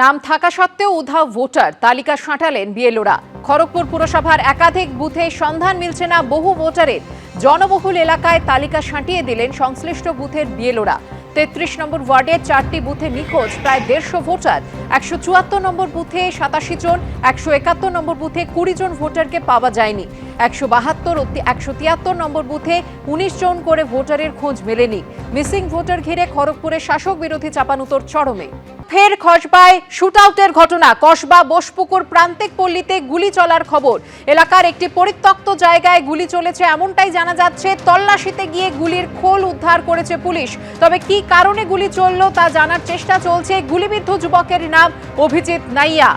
নাম থাকা সত্ত্বেও উধাও ভোটার তালিকা সাঁটালেন বিএলওরা। খড়গপুর পুরসভার একাধিক বুথে সন্ধান মিলছে না বহু ভোটারের। জনবহুল এলাকায় তালিকা সাঁটিয়ে দিলেন সংশ্লিষ্ট বুথের বিএলওরা। তেত্রিশ নম্বর ওয়ার্ডে চারটি বুথে নিখোঁজ, প্রায় দেড়শো ভোটার। একশো চুয়াত্তর নম্বর বুথে সাতাশি জন, একশো একাত্তর নম্বর বুথে কুড়ি জন ভোটারকে পাওয়া যায়নি। একশো বাহাত্তর একশো তিয়াত্তর নম্বর বুথে উনিশ জন করে ভোটারের খোঁজ মেলেনি। মিসিং ভোটার ঘিরে খড়গপুরে শাসক বিরোধী চাপানুতোর চরমে। ফের খসবায় শুটআউটের ঘটনা। কসবা, বোসপুকুর প্রান্তিক পল্লীতে গুলি চলার খবর। এলাকার একটি পরিত্যক্ত জায়গায় গুলি চলেছে এমনটাই জানা যাচ্ছে। তল্লাশিতে গিয়ে গুলির খোল উদ্ধার করেছে পুলিশ। তবে কি কারণে গুলি চলল তা জানার চেষ্টা চলছে গুলিবিদ্ধ যুবকের নাম অভিজিৎ নাইয়া।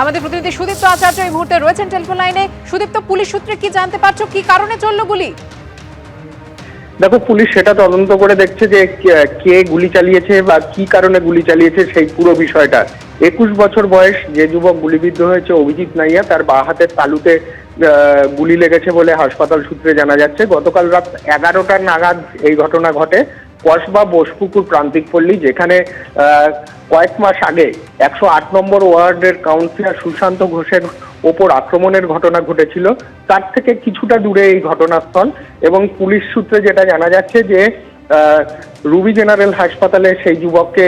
আমাদের প্রতিনিধি সুদীপ্ত আচার্য এই মুহূর্তে রয়েছেন টেলিফোন লাইনে। সুদীপ্ত, পুলিশ সূত্রে কি জানতে পারছ? কি কারণে চলল গুলি? দেখো, পুলিশ সেটা তদন্ত করে দেখছে যে কে- গুলি চালিয়েছে বা কি কারণে গুলি চালিয়েছে সেই পুরো বিষয়টা। একুশ বছর বয়স যে যুবক গুলিবিদ্ধ হয়েছে অভিজিৎ নাইয়া, তার বাঁ হাতের তালুতে গুলি লেগেছে বলে হাসপাতাল সূত্রে জানা যাচ্ছে। গতকাল রাত এগারোটার নাগাদ এই ঘটনা ঘটে কসবা বোসপুকুর প্রান্তিক পল্লী, যেখানে কয়েক মাস আগে একশো আট নম্বর ওয়ার্ডের কাউন্সিলর সুশান্ত ঘোষের ওপর আক্রমণের ঘটনা ঘটেছিল। তার থেকে কিছুটা দূরে এই ঘটনাস্থল এবং পুলিশ সূত্রে যেটা জানা যাচ্ছে যে রুবি জেনারেল হাসপাতালে সেই যুবককে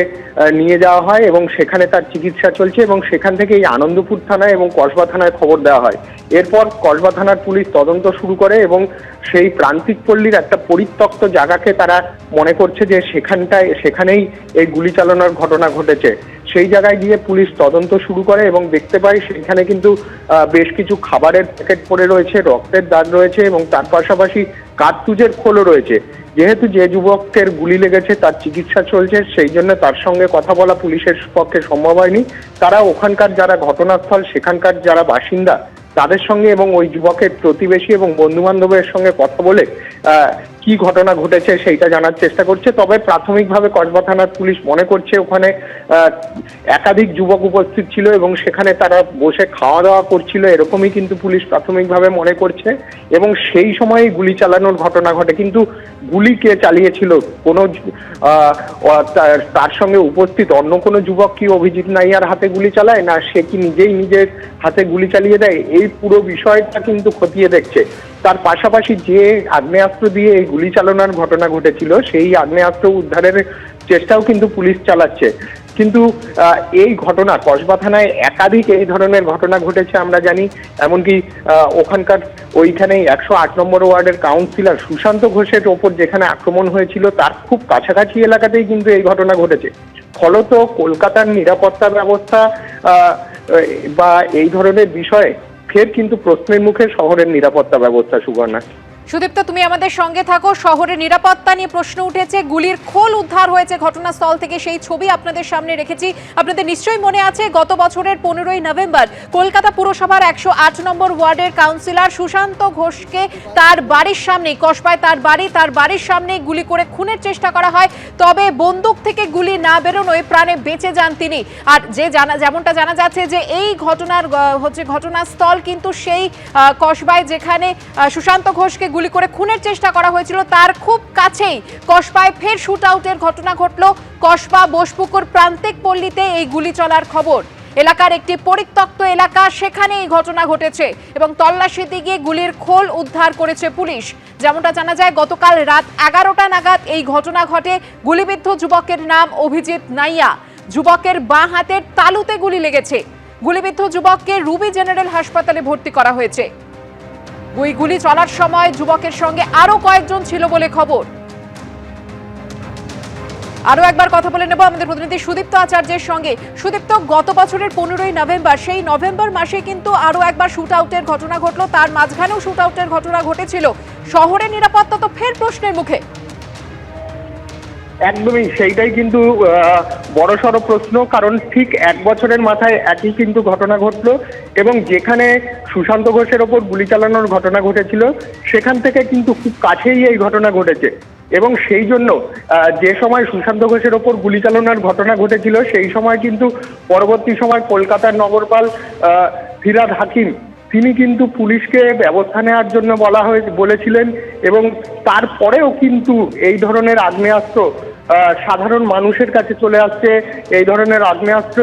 নিয়ে যাওয়া হয় এবং সেখানে তার চিকিৎসা চলছে এবং সেখান থেকে এই আনন্দপুর থানায় এবং কসবা থানায় খবর দেওয়া হয়। এরপর কসবা থানার পুলিশ তদন্ত শুরু করে এবং সেই প্রান্তিক পল্লীর একটা পরিত্যক্ত জায়গাকে তারা মনে করছে যে সেখানটায়, সেখানেই এই গুলি চালানোর ঘটনা ঘটেছে। সেই জায়গায় গিয়ে পুলিশ তদন্ত শুরু করে এবং দেখতে পাই সেখানে কিন্তু বেশ কিছু খাবারের প্যাকেট পড়ে রয়েছে, রক্তের দাগ রয়েছে এবং তার পাশাপাশি কার্তুজের খোলও রয়েছে। যেহেতু যে যুবকের গুলি লেগেছে, তার চিকিৎসা চলছে, সেই জন্য তার সঙ্গে কথা বলা পুলিশের পক্ষে সম্ভব হয়নি। তারা ওখানকার যারা ঘটনাস্থল, সেখানকার যারা বাসিন্দা, তাদের সঙ্গে এবং ওই যুবকের প্রতিবেশী এবং বন্ধু বান্ধবের সঙ্গে কথা বলে কি ঘটনা ঘটেছে সেইটা জানার চেষ্টা করছে। তবে প্রাথমিকভাবে কসবা থানার পুলিশ মনে করছে ওখানে একাধিক যুবক উপস্থিত ছিল এবং সেখানে তারা বসে খাওয়া দাওয়া করছিল, এরকমই কিন্তু পুলিশ প্রাথমিকভাবে মনে করছে। এবং সেই সময় গুলি চালানোর ঘটনা ঘটে। কিন্তু গুলি কে চালিয়েছিল? কোনো তার সঙ্গে উপস্থিত অন্য কোনো যুবক কি অভিজিৎ নাইয়ার হাতে গুলি চালায়? না, সে কি নিজেই নিজের হাতে গুলি চালিয়ে দেয়? এই পুরো বিষয়টা কিন্তু খতিয়ে দেখছে। তার পাশাপাশি যে আগ্নেয়াস্ত্র দিয়ে এই গুলি চালানোর ঘটনা ঘটেছিল, সেই আগ্নেয়াস্ত্র উদ্ধারের চেষ্টাও কিন্তু পুলিশ চালাচ্ছে। কিন্তু এই ঘটনা, কসবা থানায় একাধিক এই ধরনের ঘটনা ঘটেছে আমরা জানি। এমনকি ওখানকার ওইখানেই একশো আট নম্বর ওয়ার্ডের কাউন্সিলর সুশান্ত ঘোষের ওপর যেখানে আক্রমণ হয়েছিল, তার খুব কাছাকাছি এলাকাতেই কিন্তু এই ঘটনা ঘটেছে। ফলত কলকাতার নিরাপত্তা ব্যবস্থা বা এই ধরনের বিষয়ে ফের কিন্তু প্রশ্নের মুখে শহরের নিরাপত্তা ব্যবস্থা সুবর্ণা সুদীপ্ত, তুমি আমাদের সঙ্গে থাকো। শহরের নিরাপত্তা নিয়ে প্রশ্ন উঠেছে। গুলির খোল উদ্ধার হয়েছে ঘটনাস্থল থেকে। সেই ছবি আপনাদের সামনে রেখেছি। আপনাদের নিশ্চয়ই মনে আছে, গত বছরের পনেরোই নভেম্বর কলকাতা পুরসভার একশো আট নম্বর ওয়ার্ডের কাউন্সিলর সুশান্ত ঘোষকে তার বাড়ির সামনে, কসবায় তার বাড়ি, তার বাড়ির সামনে গুলি করে খুনের চেষ্টা করা হয়। তবে বন্দুক থেকে গুলি না বেরোনোয় প্রাণে বেঁচে যান তিনি। আর যে জানা, যেমনটা জানা যাচ্ছে যে এই ঘটনার হচ্ছে ঘটনাস্থল কিন্তু সেই কসবায় যেখানে সুশান্ত ঘোষকে গুলি করে খুনের চেষ্টা করা হয়েছিল। তার খুব কাছেই কসবায় ফের শুট আউটের ঘটনা ঘটল। কসবা, বোসপুকুর প্রান্তিক পল্লীতে এই গুলি চলার খবর। এলাকার একটি পরিত্যক্ত এলাকা সেখানে এই ঘটনা ঘটেছে এবং তল্লাশিতে গিয়ে গুলির খোল উদ্ধার করেছে পুলিশ। যেমনটা জানা যায়, গতকাল রাত এগারোটা নাগাদ এই ঘটনা ঘটে। গুলিবিদ্ধ যুবকের নাম অভিজিৎ নাইয়া। যুবকের বাঁ হাতের তালুতে গুলি লেগেছে। গুলিবিদ্ধ যুবককে রুবি জেনারেল হাসপাতালে ভর্তি করা হয়েছে। ওই গুলি চলার সময় যুবকের সঙ্গে আরও কয়েকজন ছিল বলে খবর। আরও একবার কথা বলে নেব আমাদের প্রতিনিধি সুদীপ্ত আচার্যের সঙ্গে। সুদীপ্ত, গত বছরের পনেরোই নভেম্বর, সেই নভেম্বর মাসে কিন্তু আরও একবার শুট আউটের ঘটনা ঘটলো। তার মাঝখানেও শুট আউটের ঘটনা ঘটেছিল। শহরের নিরাপত্তা তো ফের প্রশ্নের মুখে। একদমই সেইটাই কিন্তু বড়সড় প্রশ্ন, কারণ ঠিক এক বছরের মাথায় একই কিন্তু ঘটনা ঘটলো এবং যেখানে সুশান্ত ঘোষের ওপর গুলি চালানোর ঘটনা ঘটেছিল, সেখান থেকে কিন্তু খুব কাছেই এই ঘটনা ঘটেছে। এবং সেই জন্য যে সময় সুশান্ত ঘোষের ওপর গুলি চালানোর ঘটনা ঘটেছিল, সেই সময় কিন্তু পরবর্তী সময় কলকাতার নগরপাল ফিরাদ হাকিম, তিনি কিন্তু পুলিশকে ব্যবস্থা নেওয়ার জন্য বলা হয়ে, বলেছিলেন এবং তারপরেও কিন্তু এই ধরনের আগ্নেয়াস্ত্র সাধারণ মানুষের কাছে চলে আসছে এই ধরনের আগ্নেয়াস্ত্র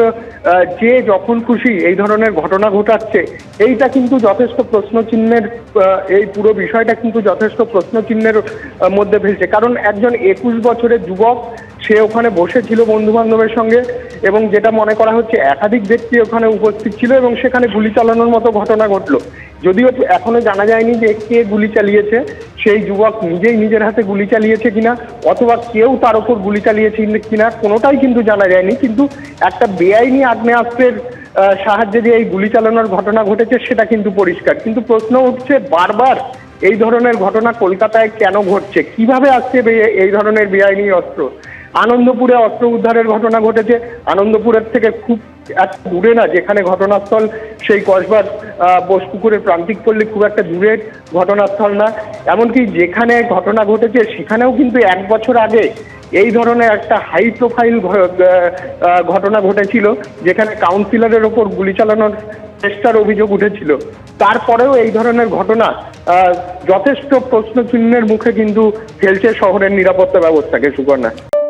যে যখন খুশি এই ধরনের ঘটনা ঘটাচ্ছে। এইটা কিন্তু যথেষ্ট প্রশ্ন চিহ্নের এই পুরো বিষয়টা কিন্তু যথেষ্ট প্রশ্ন চিহ্নের মধ্যে ফেলছে। কারণ একজন একুশ বছরের যুবক, সে ওখানে বসেছিল বন্ধু বান্ধবের সঙ্গে এবং যেটা মনে করা হচ্ছে একাধিক ব্যক্তি ওখানে উপস্থিত ছিল এবং সেখানে গুলি চালানোর মতো ঘটনা ঘটলো। যদিও এখনও জানা যায়নি যে কে গুলি চালিয়েছে। সেই যুবক নিজেই নিজের হাতে গুলি চালিয়েছে কিনা, অথবা কেউ তার ওপর গুলি চালিয়েছে কিনা, কোনোটাই কিন্তু জানা যায়নি। কিন্তু একটা বেআইনি আগ্নেয়াস্ত্রের সাহায্যে যে এই গুলি চালানোর ঘটনা ঘটেছে, সেটা কিন্তু পরিষ্কার। কিন্তু প্রশ্ন উঠছে বারবার এই ধরনের ঘটনা কলকাতায় কেন ঘটছে? কীভাবে আসছে এই ধরনের বেআইনি অস্ত্র? আনন্দপুরে অস্ত্র উদ্ধারের ঘটনা ঘটেছে। আনন্দপুরের থেকে খুব এত দূরে না, যেখানে ঘটনাস্থল, সেই কসবার বোসপুকুরের প্রান্তিক পল্লী খুব একটা দূরের ঘটনাস্থল না। এমনকি যেখানে ঘটনা ঘটেছে, সেখানেও কিন্তু এক বছর আগে এই ধরনের একটা হাই প্রোফাইল ঘটনা ঘটেছিল, যেখানে কাউন্সিলরের ওপর গুলি চালানোর চেষ্টার অভিযোগ উঠেছিল। তারপরেও এই ধরনের ঘটনা যথেষ্ট প্রশ্ন চিহ্নের মুখে কিন্তু ফেলছে শহরের নিরাপত্তা ব্যবস্থাকে, সুকন্যা।